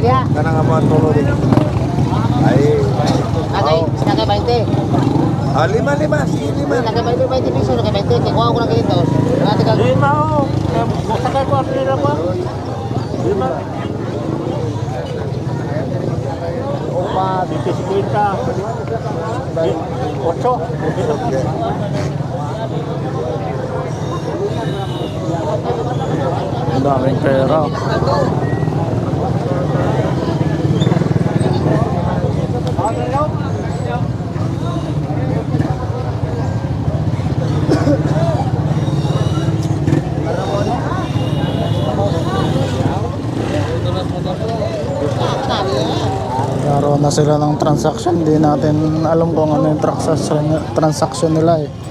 mga tulo din. Ay, Nagay, nagay 20. ah, lima, lima, sige, lima. Nagay 20, 20 piso, nagay 20. Kaya kuha ko ng ganito. Nagay ka. Lima ho. Sakay ko, nila ko. Lima. Opa, bisikleta. Ocho. Ang daming pera. Nagkaroon na sila ng transaction. Hindi natin alam kung ano yung transaction, transaction nila eh.